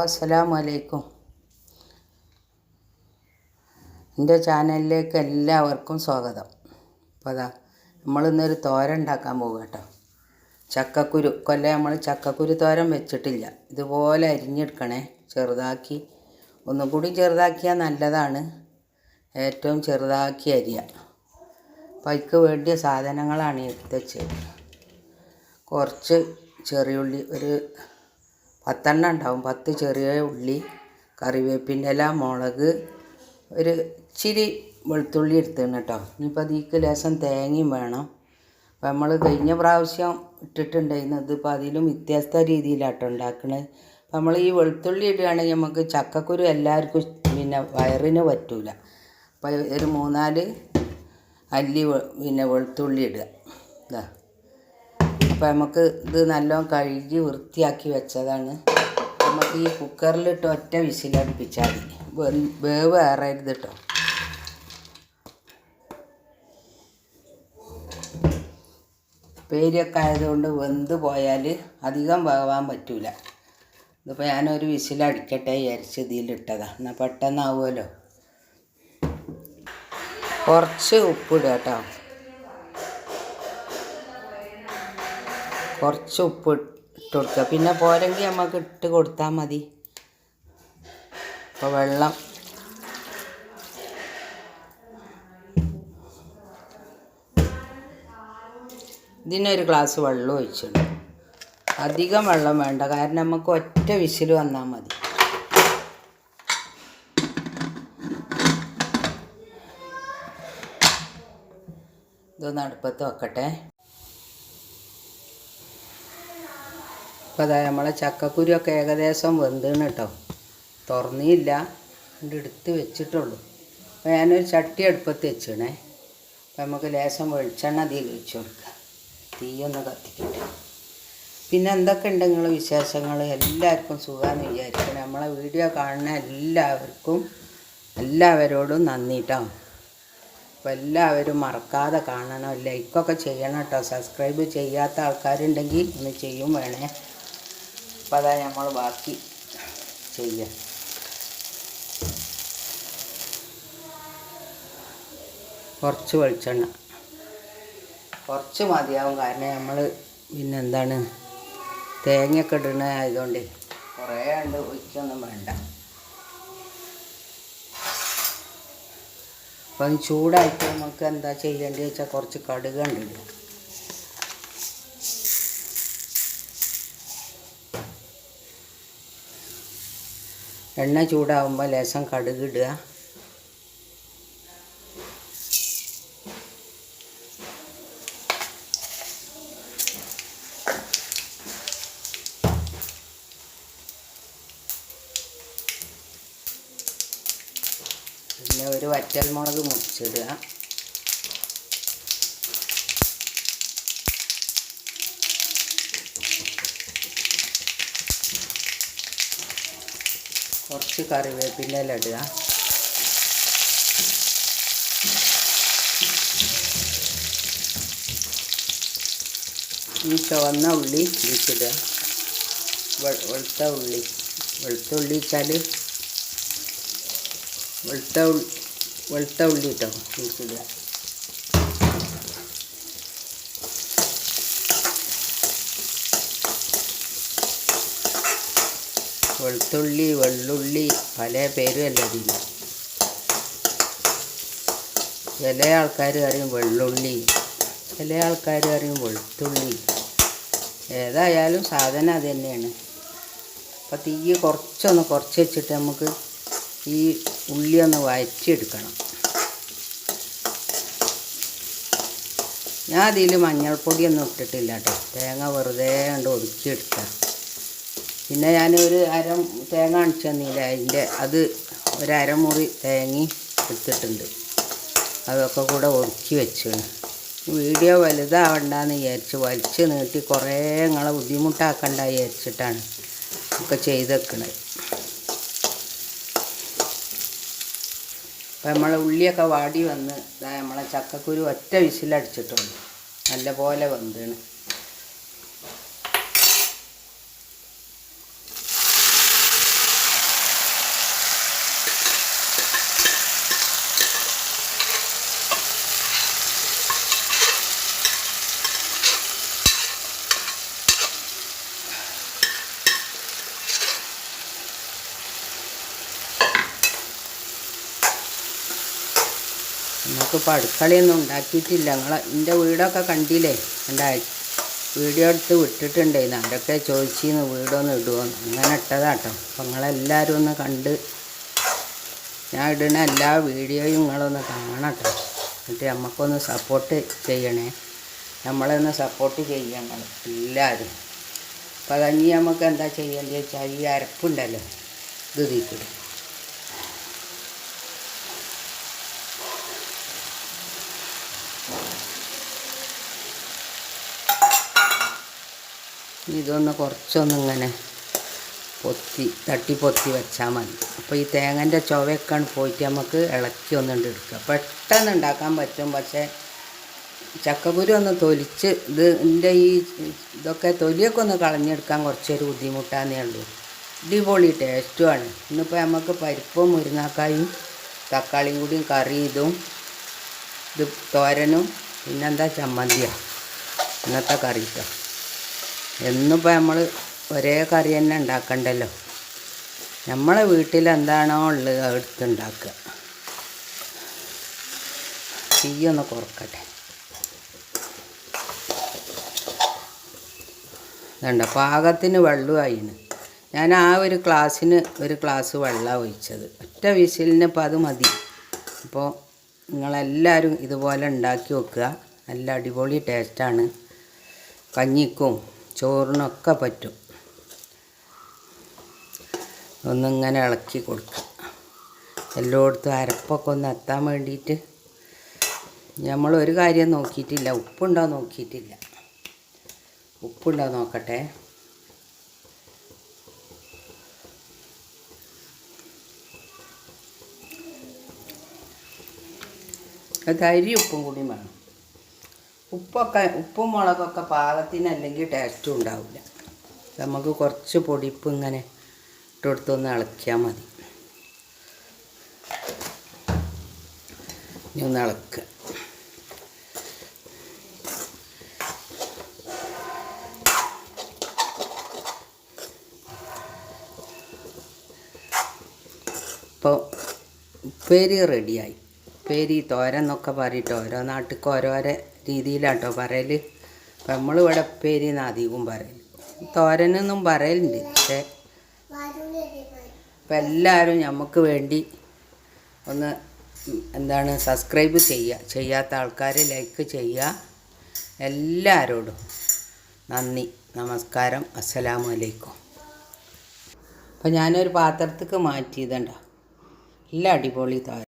അസ്സലാമു അലൈക്കും എന്റെ ചാനലിലേക്ക് എല്ലാവർക്കും സ്വാഗതം. അപ്പോൾ അതാ നമ്മളിന്നൊരു തോരൻ ഉണ്ടാക്കാൻ പോകും കേട്ടോ. ചക്കക്കുരു കൊല്ലം നമ്മൾ ചക്കക്കുരു തോരൻ വെച്ചിട്ടില്ല. ഇതുപോലെ അരിഞ്ഞെടുക്കണേ. ചെറുതാക്കി ഒന്നും കൂടി ചെറുതാക്കിയാൽ നല്ലതാണ്. ഏറ്റവും ചെറുതാക്കി അരിയ. അപ്പോൾ അതിക്ക് വേണ്ടിയ സാധനങ്ങളാണ് എടുത്ത് വെച്ചത്. കുറച്ച് ചെറിയുള്ളി ഒരു പത്തെണ്ണം ഉണ്ടാവും. പത്ത് ചെറിയ ഉള്ളി കറിവേപ്പിന്റെ ഇല മുളക് ഒരു ഇച്ചിരി വെളുത്തുള്ളി എടുത്തേണ് കേട്ടോ. ഇനിയിപ്പോൾ അതിക്ക് ലേശം തേങ്ങയും വേണം. അപ്പോൾ നമ്മൾ കഴിഞ്ഞ പ്രാവശ്യം ഇട്ടിട്ടുണ്ടായിരുന്നു. ഇതിപ്പോൾ അതിലും വ്യത്യസ്ത രീതിയിലാട്ടോ ഉണ്ടാക്കണത്. അപ്പോൾ നമ്മൾ ഈ വെളുത്തുള്ളി ഇടുകയാണെങ്കിൽ നമുക്ക് ചക്കക്കുരു എല്ലാവർക്കും പിന്നെ വയറിന് പറ്റൂല. അപ്പോൾ ഒരു മൂന്നാൽ അല്ലി പിന്നെ വെളുത്തുള്ളി ഇടുക. ഇതാ അപ്പോൾ നമുക്ക് ഇത് നല്ലോണം കഴുകി വൃത്തിയാക്കി വെച്ചതാണ്. നമുക്ക് ഈ കുക്കറിലിട്ട് ഒറ്റ വിസിലടുപ്പിച്ചാൽ മതി. വേവ് ഏറരുത് കേട്ടോ പേരിയൊക്കെ ആയതുകൊണ്ട് വെന്ത് പോയാൽ അധികം വേവാൻ പറ്റൂല. ഇതിപ്പോൾ ഞാനൊരു വിസിലടിക്കട്ടെ വിചാരിച്ച് ഇതിലിട്ടതാണ് എന്നാൽ പെട്ടെന്നാവുമല്ലോ കുറച്ച് ഉപ്പിടുക കേട്ടോ കുറച്ച് ഉപ്പ് ഇട്ട് കൊടുക്കുക. പിന്നെ പോരെങ്കിൽ നമുക്ക് ഇട്ട് കൊടുത്താൽ മതി. അപ്പോൾ വെള്ളം. ഇതിനൊരു ഗ്ലാസ് വെള്ളം ഒഴിച്ചിട്ടുണ്ട് അധികം വെള്ളം വേണ്ട. കാരണം നമുക്ക് ഒറ്റ വിസിൽ വന്നാൽ മതി. ഇതൊന്ന് അടുപ്പത്ത് വെക്കട്ടെ. അപ്പോൾ നമ്മളെ ചക്കക്കുരുവൊക്കെ ഏകദേശം വെന്തിണ് കേട്ടോ തുറന്നില്ല. ഇത് എടുത്ത് വെച്ചിട്ടുള്ളൂ. അപ്പോൾ ഞാനൊരു ചട്ടി അടുപ്പത്ത് വെച്ചിണേ. അപ്പോൾ നമുക്ക് ലേശം വെളിച്ചെണ്ണ അതിൽ ഒഴിച്ച് കൊടുക്കാം. തീയൊന്ന് കത്തിക്കട്ടെ. പിന്നെ എന്തൊക്കെ ഉണ്ട് നിങ്ങൾ വിശേഷങ്ങൾ എല്ലാവർക്കും സുഖമെന്ന് വിചാരിക്കണം. നമ്മളെ വീഡിയോ കാണുന്ന എല്ലാവർക്കും എല്ലാവരോടും നന്ദി കേട്ടോ അപ്പോൾ എല്ലാവരും മറക്കാതെ കാണണം. ലൈക്കൊക്കെ ചെയ്യണം കേട്ടോ സബ്സ്ക്രൈബ് ചെയ്യാത്ത ആൾക്കാരുണ്ടെങ്കിൽ ഒന്ന് ചെയ്യും വേണേ. അപ്പോൾ അതാ നമ്മൾ ബാക്കി ചെയ്യാം. കുറച്ച് വെളിച്ചെണ്ണ. കുറച്ച് മതിയാവും കാരണം നമ്മൾ പിന്നെ എന്താണ് തേങ്ങയൊക്കെ ഇടണ ആയതുകൊണ്ട് കുറേ ഉണ്ട് ഒഴിക്കൊന്നും വേണ്ട. അപ്പം ചൂടായിട്ട് നമുക്ക് എന്താ ചെയ്യേണ്ടത് വെച്ചാൽ കുറച്ച് കടുക് എണ്ണ ചൂടാവുമ്പോൾ ലേശം കടുക് ഇടുക. പിന്നെ ഒരു വറ്റൽമുളക് മുറിച്ചിടുക. കുറച്ച് കറിവേപ്പിന്റെ ഇടുക. ഈ ചുവന്ന ഉള്ളി വെ- വെളുത്ത ഉള്ളി. വെളുത്ത ഉള്ളി വെച്ചാൽ വെളുത്ത വെളുത്ത ഉള്ളി കേട്ടോ ഇതിച്ചിടുക വെളുത്തുള്ളി വെള്ളുള്ളി പല പേരും അല്ല ഇതിന്? ചില ആൾക്കാർ അറിയും വെള്ളുള്ളി ചില ആൾക്കാർ അറിയും വെളുത്തുള്ളി. ഏതായാലും സാധനം അത് തന്നെയാണ്. അപ്പോൾ തീ കുറച്ചൊന്ന് കുറച്ച് വെച്ചിട്ട് നമുക്ക് ഈ ഉള്ളി ഒന്ന് വരച്ചെടുക്കണം ഞാൻ അതിൽ മഞ്ഞൾപ്പൊടിയൊന്നും ഇട്ടിട്ടില്ല കേട്ടോ. തേങ്ങ വെറുതെ കണ്ട് ഒതുക്കിയെടുക്കുക പിന്നെ ഒരു അര തേങ്ങ അണിച്ചു തന്നില്ല അതിന്റെ അത് ഒരു അരമുറി തേങ്ങി എടുത്തിട്ടുണ്ട്. അതൊക്കെ കൂടെ ഒതുക്കി വെച്ചാണ്. വീഡിയോ വലുതാവണ്ടെന്ന് വിചാരിച്ച് വലിച്ച് നീട്ടി കുറേ നിങ്ങളെ ബുദ്ധിമുട്ടാക്കണ്ട വിചാരിച്ചിട്ടാണ് ഒക്കെ ചെയ്തേക്കണത് അപ്പം നമ്മളെ ഉള്ളിയൊക്കെ വാടി വന്ന് നമ്മളെ ചക്കക്കുരു ഒറ്റ വിശിലടിച്ചിട്ടുണ്ട് നല്ല പോലെ വെന്താണ്. നമുക്കിപ്പോൾ അടുക്കളയൊന്നും ഉണ്ടാക്കിയിട്ടില്ല. നിങ്ങൾ എന്റെ വീടൊക്കെ കണ്ടില്ലേ? എന്റെ വീഡിയോ എടുത്ത് വിട്ടിട്ടുണ്ടായിരുന്നു. അവരൊക്കെ ചോദിച്ചിരുന്നു വീടൊന്നും ഇടുമോന്ന് അങ്ങനെ ഇട്ടതാട്ടോ. അപ്പം നിങ്ങളെല്ലാവരും ഒന്ന് കണ്ട് ഞാൻ ഇടുന്ന എല്ലാ വീഡിയോയും നിങ്ങളൊന്ന് കാണട്ടോ. എന്നിട്ട് നമുക്കൊന്ന് സപ്പോർട്ട് ചെയ്യണേ. നമ്മളെ ഒന്ന് സപ്പോർട്ട് ചെയ്യണം എല്ലാവരും അപ്പം അതഞ്ഞി നമുക്ക് എന്താ ചെയ്യേണ്ടത് വെച്ചാൽ ഈ അരപ്പുണ്ടല്ലോ ഇത് തീക്കിടും ഇതൊന്ന് കുറച്ചൊന്ന് ഇങ്ങനെ പൊത്തി തട്ടി പൊത്തി വെച്ചാൽ മതി. അപ്പോൾ ഈ തേങ്ങന്റെ ചുവയൊക്കെ പോയിട്ട് നമുക്ക് ഇളക്കി ഒന്നുണ്ട് എടുക്കുക. പെട്ടെന്ന് ഉണ്ടാക്കാൻ പറ്റും പക്ഷേ ചക്കക്കുരു ഒന്ന് തൊലിച്ച് ഇത് എന്റെ ഈ ഇതൊക്കെ തൊലിയൊക്കെ ഒന്ന് കളഞ്ഞെടുക്കാൻ കുറച്ചൊരു ബുദ്ധിമുട്ടാന്നേ ഉള്ളൂ. അടിപൊളി ടേസ്റ്റുമാണ് ഇന്നിപ്പോൾ നമുക്ക് പരിപ്പും മുരിങ്ങാക്കായും തക്കാളിയും കൂടിയും കറി ഇതും ഇത് തോരനും പിന്നെന്താ ചമ്മന്തിയാണ് ഇന്നത്തെ കറി എന്നിപ്പോൾ നമ്മൾ ഒരേ കറി തന്നെ ഉണ്ടാക്കണ്ടല്ലോ. നമ്മളെ വീട്ടിൽ എന്താണോ ഉള്ളത് എടുത്തുണ്ടാക്കുക തീയൊന്ന് കുറക്കട്ടെ. വേണ്ട പാകത്തിന് വെള്ളമായിന് ഞാൻ ആ ഒരു ക്ലാസ്സിന് ഒരു ക്ലാസ് വെള്ളമാണ് ഒഴിച്ചത്. ഒറ്റ വിശലിന് ഇപ്പോൾ അത് മതി. അപ്പോൾ നിങ്ങളെല്ലാവരും ഇതുപോലെ ഉണ്ടാക്കി വെക്കുക നല്ല അടിപൊളി ടേസ്റ്റാണ്. കഞ്ഞിക്കും ചോറിനൊക്കെ പറ്റും. ഒന്നിങ്ങനെ ഇളക്കി കൊടുക്കുക എല്ലായിടത്തും അരപ്പൊക്കെ ഒന്ന് എത്താൻ വേണ്ടിയിട്ട് നമ്മൾ ഒരു കാര്യം നോക്കിയിട്ടില്ല. ഉപ്പുണ്ടോ നോക്കിയിട്ടില്ല. ഉപ്പുണ്ടോ നോക്കട്ടെ. അത് അരി ഉപ്പും കൂടി വേണം. ഉപ്പൊക്കെ ഉപ്പും മുളകൊക്കെ പാകത്തിനല്ലെങ്കിൽ ടേസ്റ്റും ഉണ്ടാവില്ല. നമുക്ക് കുറച്ച് പൊടിപ്പ് ഇങ്ങനെ ഇട്ടെടുത്തൊന്ന് ഇളക്കിയാൽ മതി. ഇനി ഒന്ന് ഇളക്കുക ഇപ്പോൾ ഉപ്പേരി റെഡിയായി ഉപ്പേരി തോരൻ എന്നൊക്കെ പറഞ്ഞിട്ട് ഓരോ നാട്ടിൽ ഓരോരോ രീതിയിലാട്ടോ പറയൽ അപ്പം നമ്മളിവിടെ ഉപ്പേരി എന്ന് അധികവും പറയൽ തോരനൊന്നും പറയലുണ്ട് പക്ഷേ അപ്പം എല്ലാവരും നമുക്ക് വേണ്ടി ഒന്ന് എന്താണ് സബ്സ്ക്രൈബ് ചെയ്യുക ചെയ്യാത്ത ആൾക്കാർ ലൈക്ക് ചെയ്യുക എല്ലാവരോടും നന്ദി നമസ്കാരം അസ്സലാമു അലൈക്കും. അപ്പം ഞാനൊരു പാത്രത്തേക്ക് മാറ്റിയതുണ്ടോ. നല്ല അടിപൊളി തോരൻ.